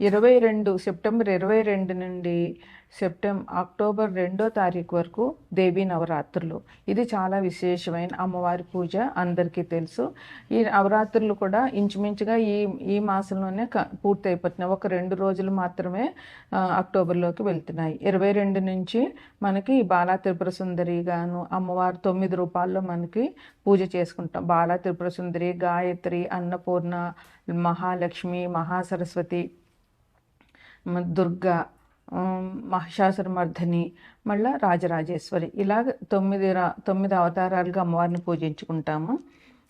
ఇరవై రెండు సెప్టెంబర్ ఇరవై రెండు నుండి సెప్టెంబర్ అక్టోబర్ రెండో తారీఖు వరకు దేవీ నవరాత్రులు. ఇది చాలా విశేషమైన అమ్మవారి పూజ అందరికీ తెలుసు. ఈ నవరాత్రులు కూడా ఇంచుమించుగా ఈ ఈ మాసంలోనే క పూర్తి అయిపోతున్నాయి ఒక రెండు రోజులు మాత్రమే అక్టోబర్లోకి వెళ్తున్నాయి. ఇరవై రెండు నుంచి మనకి బాలా త్రిపుర సుందరి గాను అమ్మవారు తొమ్మిది రూపాల్లో మనకి పూజ చేసుకుంటాం. బాలా త్రిపుర సుందరి గాయత్రి అన్నపూర్ణ మహాలక్ష్మి మహాసరస్వతి దుర్గా ఉమ్, మహిషాసురమర్ధని మళ్ళా రాజరాజేశ్వరి. ఇలాగ తొమ్మిది రా తొమ్మిది అవతారాలుగా అమ్మవారిని పూజించుకుంటాము.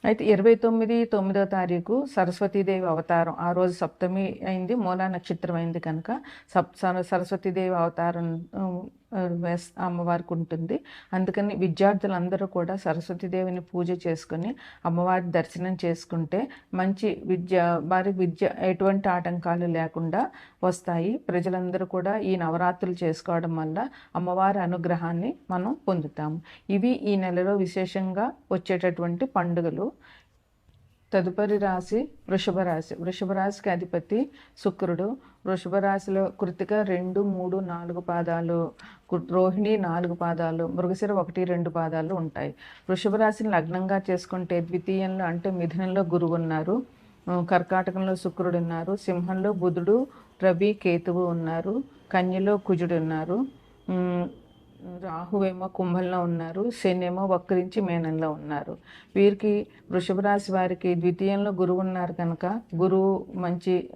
అయితే ఇరవై తొమ్మిది తొమ్మిదో తారీఖు సరస్వతీదేవి అవతారం. ఆ రోజు సప్తమి అయింది మూలా నక్షత్రం అయింది కనుక సప్ సర- సరస్వతీదేవి అవతారం అమ్మవారికి ఉంటుంది అందుకని విద్యార్థులందరూ కూడా సరస్వతీదేవిని పూజ చేసుకుని అమ్మవారి దర్శనం చేసుకుంటే మంచి విద్య వారి విద్య ఎటువంటి ఆటంకాలు లేకుండా వస్తాయి. ప్రజలందరూ కూడా ఈ నవరాత్రులు చేసుకోవడం వల్ల అమ్మవారి అనుగ్రహాన్ని మనం పొందుతాము ఇవి ఈ నెలలో విశేషంగా వచ్చేటటువంటి పండుగలు. తదుపరి రాశి వృషభ రాశి. వృషభ రాశికి అధిపతి శుక్రుడు. వృషభ రాశిలో కృతిక రెండు మూడు నాలుగు పాదాలు కు- రోహిణి నాలుగు పాదాలు మృగశిర ఒకటి రెండు పాదాలు ఉంటాయి. వృషభ రాశిని లగ్నంగా చేసుకుంటే ద్వితీయంలో అంటే మిథునంలో గురువు ఉన్నారు. కర్కాటకంలో శుక్రుడు ఉన్నారు. సింహంలో బుధుడు రవి కేతువు ఉన్నారు. కన్యలో కుజుడు ఉన్నారు. రాహువేమో కుంభంలో ఉన్నారు. శని ఏమో వక్రించి మేనంలో ఉన్నారు. వీరికి వృషభ రాశి వారికి ద్వితీయంలో గురువు ఉన్నారు కనుక గురువు మంచి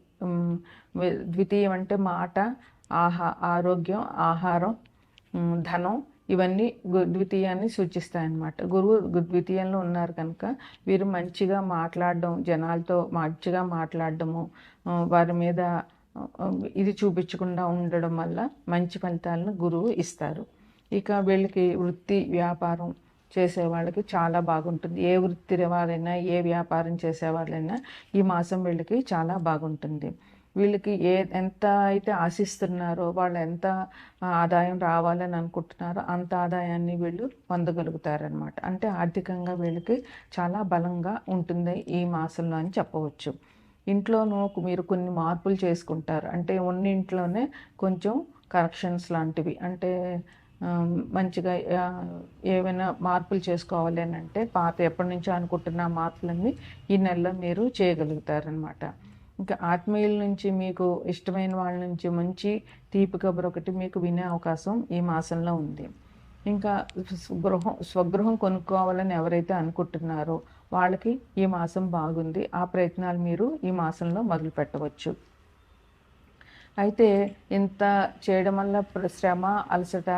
ద్వితీయం అంటే మాట ఆహా ఆరోగ్యం ఆహారం ధనం ఇవన్నీ ద్వితీయాన్ని సూచిస్తాయన్నమాట. గురువు ద్వితీయంలో ఉన్నారు కనుక వీరు మంచిగా మాట్లాడడం జనాలతో మంచిగా మాట్లాడడము వారి మీద ఇది చూపించకుండా ఉండడం వల్ల మంచి ఫలితాలను గురువు ఇస్తారు. ఇక వీళ్ళకి వృత్తి వ్యాపారం చేసే వాళ్ళకి చాలా బాగుంటుంది. ఏ వృత్తి వారైనా ఏ వ్యాపారం చేసే వాళ్ళైనా ఈ మాసం వీళ్ళకి చాలా బాగుంటుంది. వీళ్ళకి ఏ ఎంత అయితే ఆశిస్తున్నారో వాళ్ళు ఎంత ఆదాయం రావాలని అనుకుంటున్నారో అంత ఆదాయాన్ని వీళ్ళు పొందగలుగుతారనమాట అంటే ఆర్థికంగా వీళ్ళకి చాలా బలంగా ఉంటుంది ఈ మాసంలో అని చెప్పవచ్చు. ఇంట్లోనూ మీరు కొన్ని మార్పులు చేసుకుంటారు. అంటే ఉన్న ఇంట్లోనే కొంచెం కరెక్షన్స్ లాంటివి అంటే మంచిగా ఏమైనా మార్పులు చేసుకోవాలి అని అంటే పాత ఎప్పటి నుంచో అనుకుంటున్న మార్పులన్నీ ఈ నెలలో మీరు చేయగలుగుతారనమాట ఇంకా ఆత్మీయుల నుంచి మీకు ఇష్టమైన వాళ్ళ నుంచి మంచి తీపి కబురు ఒకటి మీకు వినే అవకాశం ఈ మాసంలో ఉంది. ఇంకా గృహం స్వగృహం కొనుక్కోవాలని ఎవరైతే అనుకుంటున్నారో వాళ్ళకి ఈ మాసం బాగుంది. ఆ ప్రయత్నాలు మీరు ఈ మాసంలో మొదలు పెట్టవచ్చు. అయితే ఇంత చేయడం వల్ల శ్రమ అలసట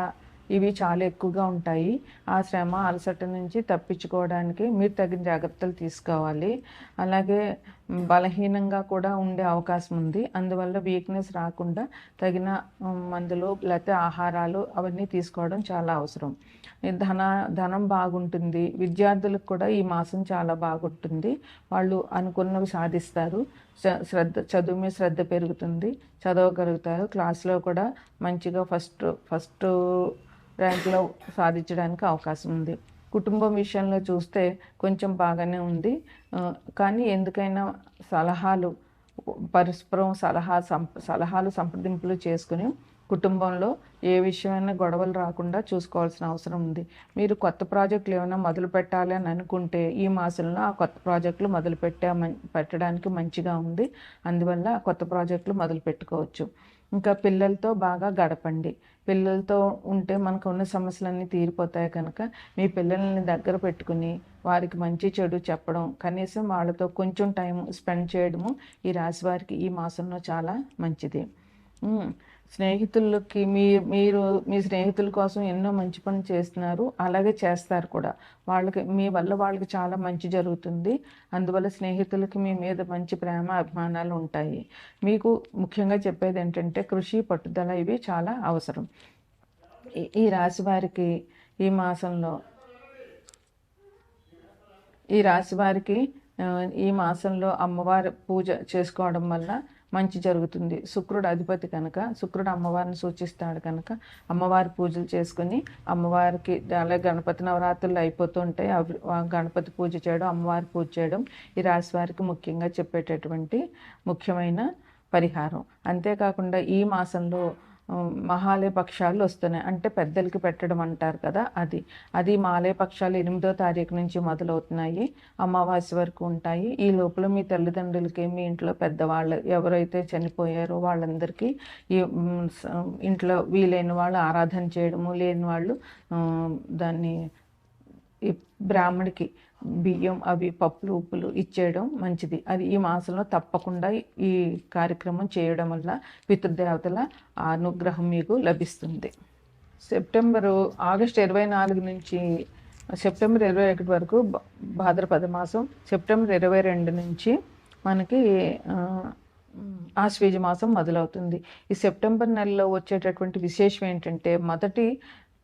ఇవి చాలా ఎక్కువగా ఉంటాయి. ఆ శ్రమ అలసట నుంచి తప్పించుకోవడానికి మీరు తగిన జాగ్రత్తలు తీసుకోవాలి. అలాగే బలహీనంగా కూడా ఉండే అవకాశం ఉంది. అందువల్ల వీక్నెస్ రాకుండా తగిన మందులు లేకపోతే ఆహారాలు అవన్నీ తీసుకోవడం చాలా అవసరం. ఈ ధన ధనం బాగుంటుంది. విద్యార్థులకు కూడా ఈ మాసం చాలా బాగుంటుంది. వాళ్ళు అనుకున్నవి సాధిస్తారు. శ్రద్ధ చదువు మీద శ్రద్ధ పెరుగుతుంది. చదవగలుగుతారు. క్లాస్లో కూడా మంచిగా ఫస్ట్ ఫస్ట్ ర్యాంక్లో సాధించడానికి అవకాశం ఉంది. కుటుంబం విషయంలో చూస్తే కొంచెం బాగానే ఉంది. కానీ ఎందుకైనా సలహాలు పరస్పరం సలహా సం సలహాలు సంప్రదింపులు చేసుకుని కుటుంబంలో ఏ విషయమైనా గొడవలు రాకుండా చూసుకోవాల్సిన అవసరం ఉంది. మీరు కొత్త ప్రాజెక్టులు ఏమైనా మొదలు పెట్టాలి అని అనుకుంటే ఈ మాసంలో ఆ కొత్త ప్రాజెక్టులు మొదలు పెట్టే మం- పెట్టడానికి మంచిగా ఉంది. అందువల్ల కొత్త ప్రాజెక్టులు మొదలు పెట్టుకోవచ్చు. ఇంకా పిల్లలతో బాగా గడపండి. పిల్లలతో ఉంటే మనకు ఉన్న సమస్యలన్నీ తీరిపోతాయి కనుక మీ పిల్లల్ని దగ్గర పెట్టుకుని వారికి మంచి చెడు చెప్పడం కనీసం వాళ్ళతో కొంచెం టైం స్పెండ్ చేయడము ఈ రాశి వారికి ఈ మాసంలో చాలా మంచిది. స్నేహితులకి మీ మీరు మీ స్నేహితుల కోసం ఎన్నో మంచి పనులు చేస్తున్నారు. అలాగే చేస్తారు కూడా. వాళ్ళకి మీ వల్ల వాళ్ళకి చాలా మంచి జరుగుతుంది. అందువల్ల స్నేహితులకి మీ మీద మంచి ప్రేమ అభిమానాలు ఉంటాయి. మీకు ముఖ్యంగా చెప్పేది ఏంటంటే కృషి పట్టుదల ఇవి చాలా అవసరం. ఈ- రాశి వారికి ఈ మాసంలో ఈ రాశి వారికి ఈ మాసంలో అమ్మవారి పూజ చేసుకోవడం వల్ల మంచి జరుగుతుంది. శుక్రుడు అధిపతి కనుక శుక్రుడు అమ్మవారిని సూచిస్తాడు కనుక అమ్మవారి పూజలు చేసుకుని అమ్మవారికి అలాగే గణపతి నవరాత్రులు అయిపోతుంటాయి. అవి గణపతి పూజ చేయడం అమ్మవారి పూజ చేయడం ఈ రాశి వారికి ముఖ్యంగా చెప్పేటటువంటి ముఖ్యమైన పరిహారం. అంతేకాకుండా ఈ మాసంలో మహాలయ పక్షాలు వస్తున్నాయి. అంటే పెద్దలకి పెట్టడం అంటారు కదా అది. అది మాలయ పక్షాలు ఎనిమిదో తారీఖు నుంచి మొదలవుతున్నాయి. అమావాస్య వరకు ఉంటాయి. ఈ లోపల మీ తల్లిదండ్రులకి మీ ఇంట్లో పెద్దవాళ్ళు ఎవరైతే చనిపోయారో వాళ్ళందరికీ ఈ ఇంట్లో వీలైన వాళ్ళు ఆరాధన చేయడము లేని వాళ్ళు దాన్ని ఈ బ్రాహ్మడికి బియ్యం అవి పప్పులు ఉప్పులు ఇచ్చేయడం మంచిది. అది ఈ మాసంలో తప్పకుండా ఈ కార్యక్రమం చేయడం వల్ల పితృదేవతల అనుగ్రహం మీకు లభిస్తుంది. సెప్టెంబరు ఆగస్ట్ ఇరవై నాలుగు నుంచి సెప్టెంబర్ ఇరవై ఒకటి వరకు భాద్రపద మాసం సెప్టెంబర్ ఇరవై రెండు నుంచి మనకి ఆశ్వేజ మాసం మొదలవుతుంది. ఈ సెప్టెంబర్ నెలలో వచ్చేటటువంటి విశేషం ఏంటంటే మొదటి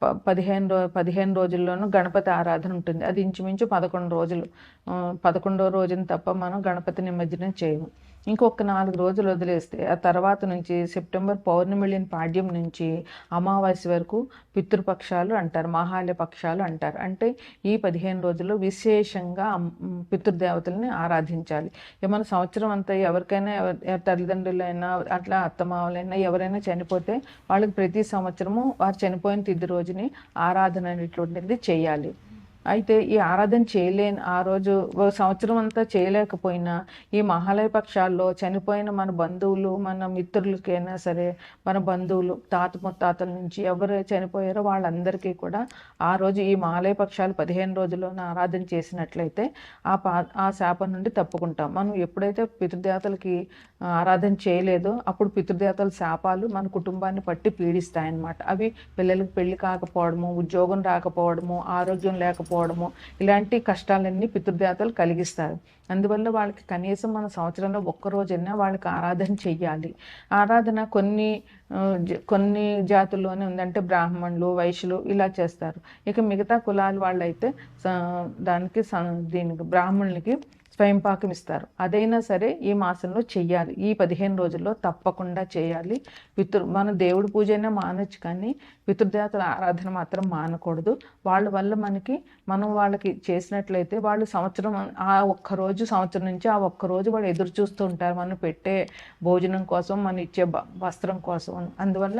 పదిహేను రో పదిహేను రోజుల్లోనూ గణపతి ఆరాధన ఉంటుంది. అది ఇంచుమించు పదకొండు రోజులు. పదకొండో రోజున తప్ప మనం గణపతి నిమజ్జనం చేయము. ఇంకొక నాలుగు రోజులు వదిలేస్తే ఆ తర్వాత నుంచి సెప్టెంబర్ పౌర్ణమి పాడ్యం నుంచి అమావాస్య వరకు పితృపక్షాలు అంటారు మహాలయ పక్షాలు అంటారు. అంటే ఈ పదిహేను రోజుల్లో విశేషంగా పితృదేవతల్ని ఆరాధించాలి. ఏమైనా సంవత్సరం అంతా ఎవరికైనా ఎవరి తల్లిదండ్రులైనా అట్లా అత్తమావులైనా ఎవరైనా చనిపోతే వాళ్ళకి ప్రతి సంవత్సరము వారు చనిపోయిన తిది రోజుని ఆరాధన అనేటువంటిది చేయాలి. అయితే ఈ ఆరాధన చేయలేని ఆ రోజు ఒక సంవత్సరం అంతా చేయలేకపోయినా ఈ మహాలయ పక్షాల్లో చనిపోయిన మన బంధువులు మన మిత్రులకైనా సరే మన బంధువులు తాత ముత్తాతల నుంచి ఎవరు చనిపోయారో వాళ్ళందరికీ కూడా ఆ రోజు ఈ మహాలయ పక్షాలు పదిహేను రోజుల్లోనే ఆరాధన చేసినట్లయితే ఆ పా ఆ శాపం నుండి తప్పుకుంటాం. మనం ఎప్పుడైతే పితృదేవతలకి ఆరాధన చేయలేదో అప్పుడు పితృదేవతల శాపాలు మన కుటుంబాన్ని పట్టి పీడిస్తాయన్నమాట. అవి పిల్లలకు పెళ్ళి కాకపోవడము ఉద్యోగం రాకపోవడము ఆరోగ్యం పోవడము ఇలాంటి కష్టాలన్నీ పితృదేవతలు కలిగిస్తారు. అందువల్ల వాళ్ళకి కనీసం మన సంవత్సరంలో ఒక్క రోజైనా వాళ్ళకి ఆరాధన చెయ్యాలి. ఆరాధన కొన్ని జ- కొన్ని జాతుల్లోనే ఉందంటే బ్రాహ్మణులు వైశ్యులు ఇలా చేస్తారు. ఇక మిగతా కులాల వాళ్ళైతే దానికి దీనికి బ్రాహ్మణులకి స్వయం పాకం ఇస్తారు అదైనా సరే ఈ మాసంలో చెయ్యాలి. ఈ పదిహేను రోజుల్లో తప్పకుండా చేయాలి పితృ మన దేవుడి పూజ అయినా మానొచ్చు కానీ పితృదేవతల ఆరాధన మాత్రం మానకూడదు. వాళ్ళ వల్ల మనకి మనం వాళ్ళకి చేసినట్లయితే వాళ్ళు సంవత్సరం ఆ ఒక్క రోజు సంవత్సరం నుంచి ఆ ఒక్క రోజు వాళ్ళు ఎదురు చూస్తూ ఉంటారు. మనం పెట్టే భోజనం కోసం మనం ఇచ్చే వస్త్రం కోసం. అందువల్ల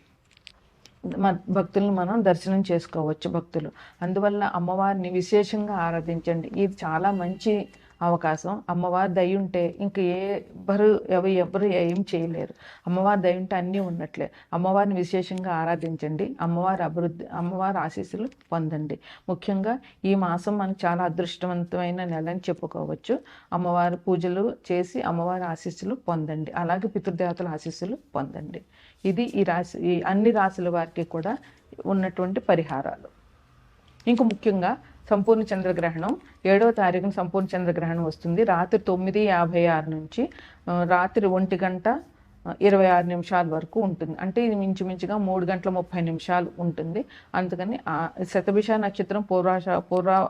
భక్తులను మనం దర్శనం చేసుకోవచ్చు భక్తులు. అందువల్ల అమ్మవారిని విశేషంగా ఆరాధించండి. ఇది చాలా మంచి అవకాశం. అమ్మవారి దయ ఉంటే ఇంక ఏ ఎవ్వరు ఎవరు ఏం చేయలేరు. అమ్మవారి దయ ఉంటే అన్నీ ఉన్నట్లే. అమ్మవారిని విశేషంగా ఆరాధించండి. అమ్మవారి అభివృద్ధి అమ్మవారి ఆశీస్సులు పొందండి. ముఖ్యంగా ఈ మాసం మనకు చాలా అదృష్టవంతమైన నెల అని చెప్పుకోవచ్చు. అమ్మవారి పూజలు చేసి అమ్మవారి ఆశీస్సులు పొందండి. అలాగే పితృదేవతల ఆశీస్సులు పొందండి. ఇది ఈ రాశి ఈ అన్ని రాశుల వారికి కూడా ఉన్నటువంటి పరిహారాలు. ఇంక ముఖ్యంగా సంపూర్ణ చంద్రగ్రహణం. ఏడవ తారీఖున సంపూర్ణ చంద్రగ్రహణం వస్తుంది. రాత్రి తొమ్మిది యాభై ఆరు నుంచి రాత్రి ఒంటి గంట ఇరవై ఆరు నిమిషాల వరకు ఉంటుంది. అంటే ఇది మించుమించుగా మూడు గంటల ముప్పై నిమిషాలు ఉంటుంది. అందుకని శతభిష నక్షత్రం పూర్వాష పూర్వ